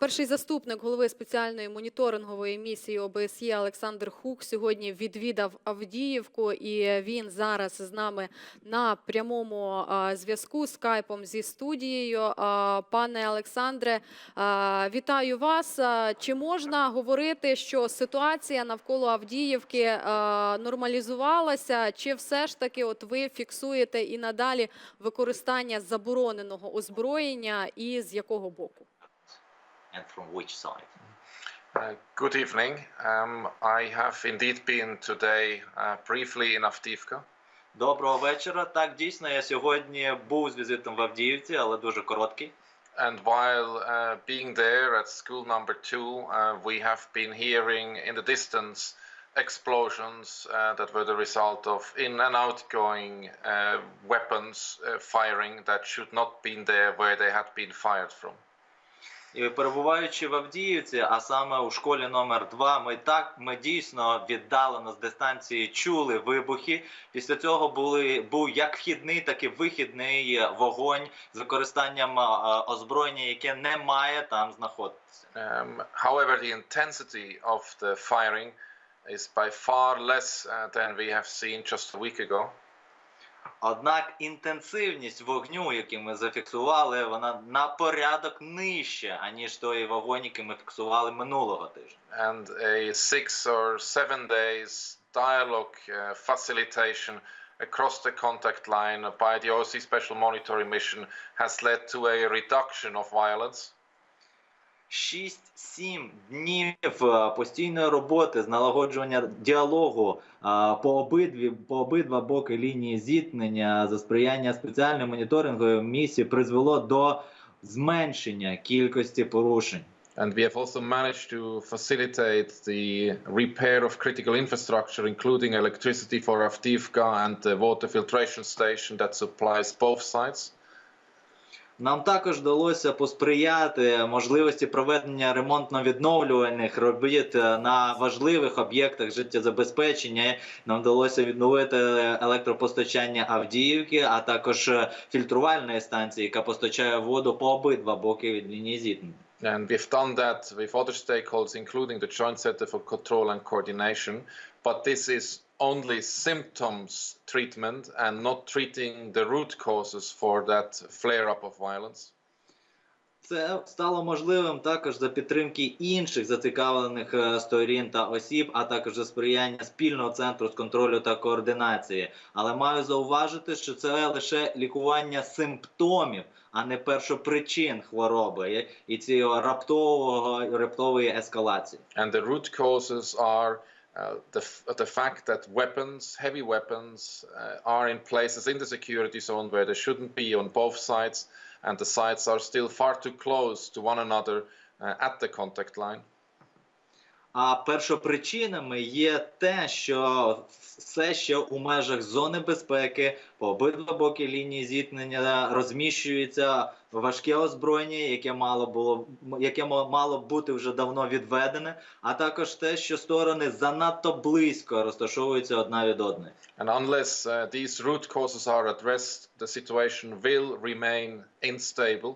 Перший заступник голови спеціальної моніторингової місії ОБСЄ Олександр Хук сьогодні відвідав Авдіївку, і він зараз з нами на прямому зв'язку скайпом зі студією. Пане Олександре, вітаю вас. Чи можна говорити, що ситуація навколо Авдіївки нормалізувалася, чи все ж таки, от ви фіксуєте і надалі використання забороненого озброєння, і з якого боку? and from which side? Uh, Good evening. Um, I have indeed been today uh, briefly in Avdiivka. Доброго вечора. Так, дійсно, я сьогодні був з візитом в Авдіївці, але дуже короткий. And while uh, being there at school number two, uh, we have been hearing in the distance explosions uh, that were the result of in and outgoing uh, weapons uh, firing that should not been there where they had been fired from. І перебуваючи в Авдіївці, а саме у школі номер 2 ми так ми дійсно віддалено з дистанції чули вибухи. Після цього були був як вхідний, так і вихідний вогонь з використанням озброєння, яке не має там знаходитися. Um, however, the intensity of the firing is by far less uh, than we have seen just a week ago. Однак інтенсивність вогню, який ми зафіксували, вона на порядок нижче, аніж той вогонь, який ми фіксували минулого тижня. and a six or seven days dialogue uh, facilitation across the contact line by the OC Special Monitoring Mission has led to a reduction of violence. 6-7 днів е, постійної роботи з налагоджування діалогу е, по обидві по обидва боки лінії зіткнення за сприяння спеціальної моніторингової місії призвело до зменшення кількості порушень. And we have also managed to facilitate the repair of critical infrastructure, including electricity for Avdiivka and the water filtration station that supplies both sides. Нам також вдалося посприяти можливості проведення ремонтно-відновлювальних робіт е, на важливих об'єктах життєзабезпечення. Нам вдалося відновити електропостачання Авдіївки, а також е, фільтрувальної станції, яка постачає воду по обидва боки від лінії зіткнення. And we've done that with other stakeholders, including the Joint Center for Control and Coordination. But this is only symptoms treatment and not treating the root causes for that flare up of violence. Це стало можливим також за підтримки інших зацікавлених е, сторін та осіб, а також за сприяння спільного центру з контролю та координації. Але маю зауважити, що це лише лікування симптомів, а не першопричин хвороби і цієї раптового раптової ескалації. And the root causes are uh, the, the fact that weapons, heavy weapons, uh, are in places in the security zone where they shouldn't be on both sides, and the sides are still far too close to one another uh, at the contact line. А першопричинами є те, що все ще у межах зони безпеки по обидва боки лінії зіткнення розміщується важке озброєння, яке мало було яке ма- мало бути вже давно відведене, а також те, що сторони занадто близько розташовуються одна від одної. And unless uh, these root causes are addressed, the situation will remain unstable.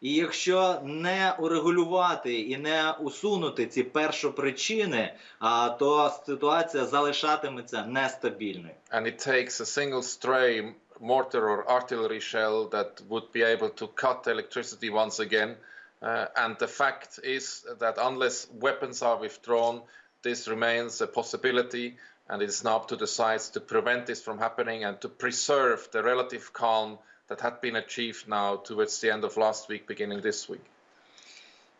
І якщо не урегулювати і не усунути ці першопричини, а, то ситуація залишатиметься нестабільною. And it takes a single stray mortar or artillery shell that would be able to cut electricity once again. Uh, and the fact is that unless weapons are withdrawn, this remains a possibility. And it is now up to the sides to prevent this from happening and to preserve the relative calm that had been achieved now towards the end of last week, beginning this week.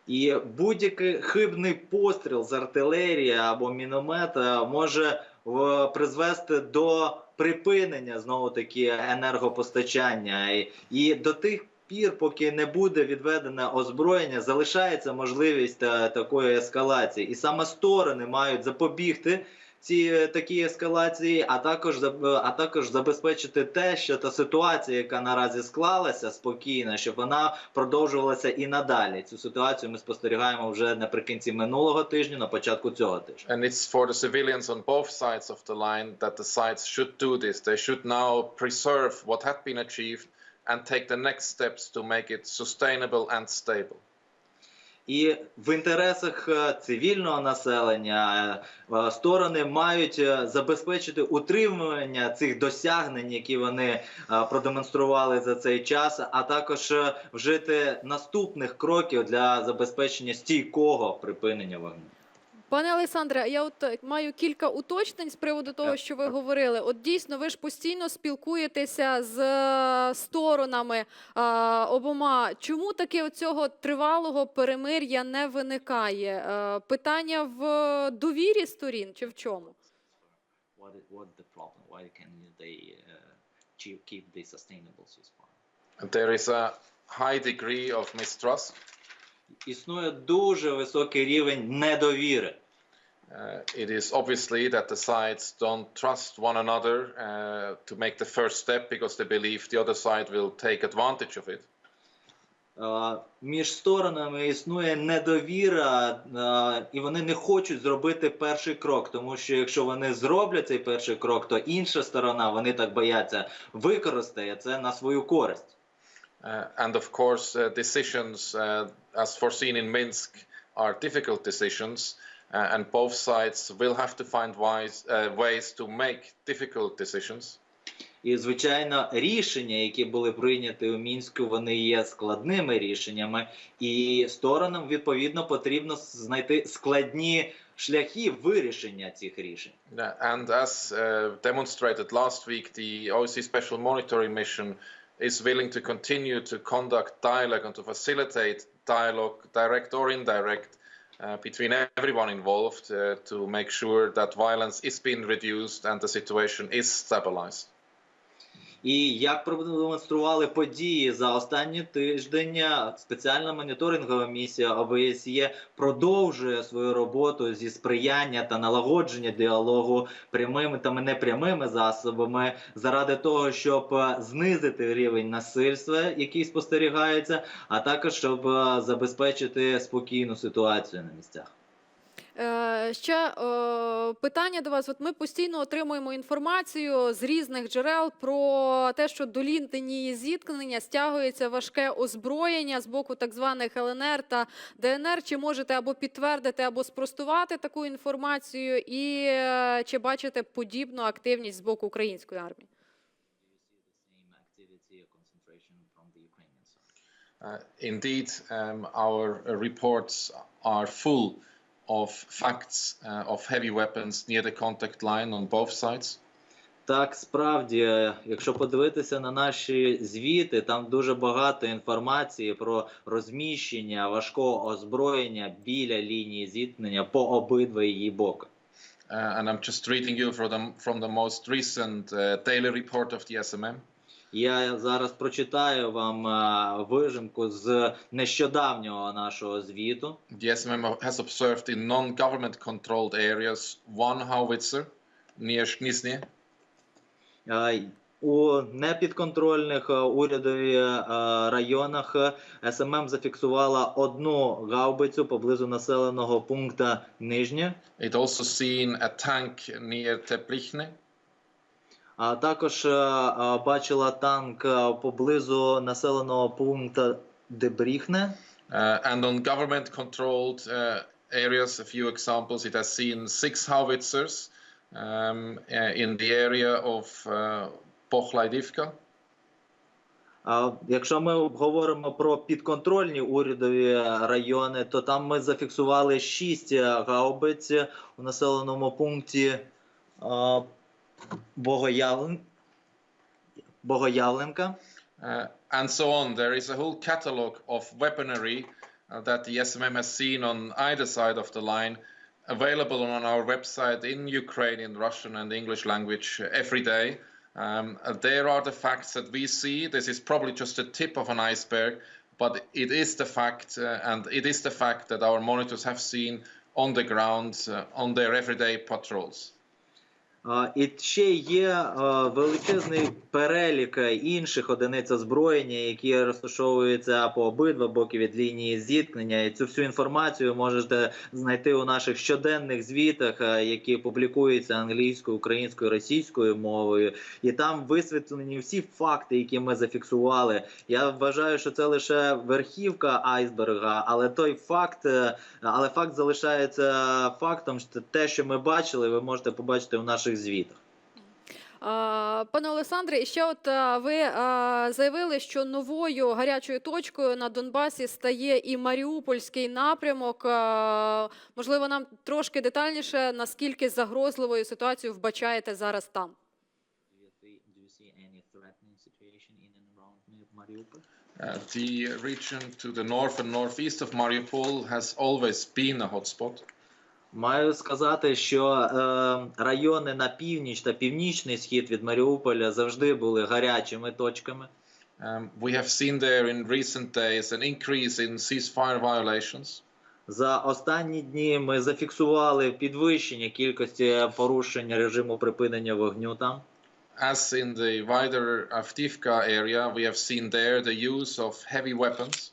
І будь-який хибний постріл з артилерії або міномета може в- призвести до припинення знову таки енергопостачання. І, і до тих пір, поки не буде відведене озброєння, залишається можливість е, такої ескалації. І саме сторони мають запобігти. Ці е, такі ескалації, а також е, а також забезпечити те, що та ситуація, яка наразі склалася спокійно, щоб вона продовжувалася і надалі. Цю ситуацію ми спостерігаємо вже наприкінці минулого тижня, на початку цього тижня. And it's for the civilians on both sides of the line that the sides should do this. They should now preserve what had been achieved and take the next steps to make it sustainable and stable. І в інтересах е, цивільного населення е, е, сторони мають забезпечити утримування цих досягнень, які вони продемонстрували за цей час, а також вжити наступних кроків для забезпечення стійкого припинення вогню. Пане Олександре, я от е, маю кілька уточнень з приводу того, що ви говорили. От дійсно, ви ж постійно спілкуєтеся з е, сторонами е, обома. Чому таки оцього тривалого перемир'я не виникає? Е, питання в довірі сторін чи в чому? Uh? There is a high degree of mistrust. Існує дуже високий рівень недовіри. Uh, it is obviously that the sides don't trust one another uh, to make the first step because they believe the other side will take advantage of it. Е, Між сторонами існує недовіра, е, і вони не хочуть зробити перший крок, тому що якщо вони зроблять цей перший крок, то інша сторона, вони так бояться, використає це на свою користь. Uh, and of course, uh, decisions, uh, as foreseen in Minsk, are difficult decisions, uh, and both sides will have to find wise, uh, ways to make difficult decisions. І звичайно, рішення, які були прийняті у мінську, вони є складними рішеннями, і сторонам відповідно потрібно знайти складні шляхи вирішення цих рішень. And as uh, demonstrated last week, the OSCE Special Monitoring Mission is willing to continue to conduct dialogue and to facilitate dialogue, direct or indirect, uh, between everyone involved uh, to make sure that violence is being reduced and the situation is stabilized. І як продемонстрували події за останні тиждення, спеціальна моніторингова місія ОБСЄ продовжує свою роботу зі сприяння та налагодження діалогу прямими та непрямими засобами заради того, щоб знизити рівень насильства, який спостерігається, а також щоб е, забезпечити спокійну ситуацію на місцях. Е, Ще е, питання до вас. От ми постійно отримуємо інформацію з різних джерел про те, що до лінії зіткнення стягується важке озброєння з боку так званих ЛНР та ДНР. Чи можете або підтвердити, або спростувати таку інформацію, і е, чи бачите подібну активність з боку української армії? Uh, indeed, um, our reports are full of facts uh, of heavy weapons near the contact line on both sides. Так, справді, е, якщо подивитися на наші звіти, там дуже багато інформації про розміщення важкого озброєння біля лінії зіткнення по обидва її боки. Uh, and I'm just reading you from the, from the most recent uh, daily report of the SMM. Я зараз прочитаю вам е, вижимку з нещодавнього нашого звіту. The SMM has observed in non-government controlled areas one howitzer near Shnisny, Е, У непідконтрольних е, урядові районах СММ зафіксувала одну гаубицю поблизу населеного пункту Нижнє. It also seen a tank near Teplichne. А також е, е, бачила танк е, поблизу населеного пункту Дебріхне. Uh, and on government controlled uh, areas, a few examples, it has seen six howitzers um, uh, in the area of uh, Pochlaidivka. Якщо ми говоримо про підконтрольні урядові райони, то там ми зафіксували шість гаубиць у населеному пункті Богоявлен... Богоявленка. Uh, and so on. There is a whole catalog of weaponry uh, that the SMM has seen on either side of the line, available on our website in Ukrainian, Russian, and English language uh, every day. Um, uh, there are the facts that we see. This is probably just the tip of an iceberg, but it is the fact, uh, and it is the fact that our monitors have seen on the ground uh, on their everyday patrols. І ще є величезний перелік е, інших одиниць озброєння, які розташовуються по обидва боки від лінії зіткнення. І цю всю інформацію можете знайти у наших щоденних звітах, е, які публікуються англійською, українською, російською мовою. І там висвітлені всі факти, які ми зафіксували. Я вважаю, що це лише верхівка айсберга, але той факт, е, але факт залишається фактом. що Те, що ми бачили, ви можете побачити в наших звітах. Пане Олександре, і ще от ви заявили, що новою гарячою точкою на Донбасі стає і Маріупольський напрямок. Можливо, нам трошки детальніше, наскільки загрозливою ситуацію вбачаєте зараз там? Uh, the region to the north and northeast of Mariupol has always been a hotspot. Маю сказати, що е, райони на північ та північний схід від Маріуполя завжди були гарячими точками. Um, we have seen there in recent days an increase in ceasefire violations. За останні дні ми зафіксували підвищення кількості порушень режиму припинення вогню там. As in the wider Avdivka area, we have seen there the use of heavy weapons.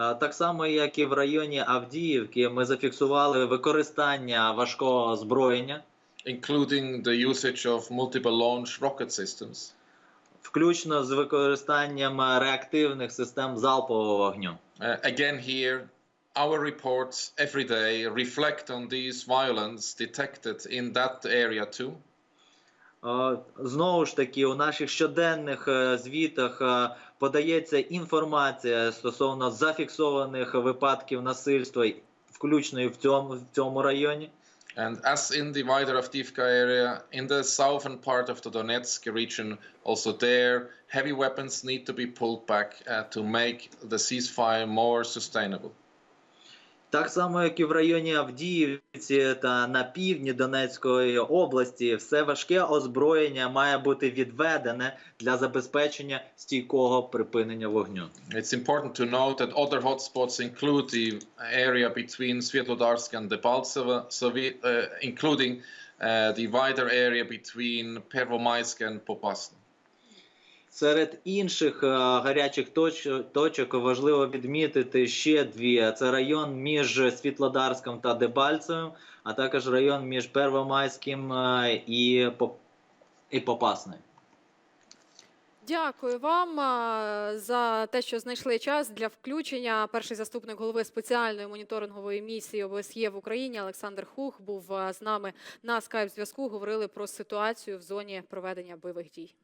Е, Так само, як і в районі Авдіївки, ми зафіксували використання важкого озброєння, including the usage of multiple launch rocket systems. включно з використанням е, реактивних систем залпового вогню. Uh, again, here, our reports every day reflect on these violence detected in that area too. Е, Знову ж таки, у наших щоденних е, звітах е, подається інформація стосовно зафіксованих випадків насильства, включно і в цьому, в цьому районі. And as in the wider Avdiivka area, in the southern part of the Donetsk region, also there, heavy weapons need to be pulled back uh, to make the ceasefire more sustainable. Так само, як і в районі Авдіївці та на півдні Донецької області, все важке озброєння має бути відведене для забезпечення стійкого припинення вогню. It's important to note that other hotspots include the area between Svetlodarsk and Debaltseve, Sovi- uh, including uh, the wider area between Pervomaisk and Popasna. Серед інших е, гарячих точок важливо відмітити ще дві: це район між Світлодарськом та Дебальцевим, а також район між Первомайським е, і, Поп- і Попасною. Дякую вам за те, що знайшли час для включення. Перший заступник голови спеціальної моніторингової місії ОБСЄ в Україні Олександр Хух був з нами на скайп зв'язку. Говорили про ситуацію в зоні проведення бойових дій.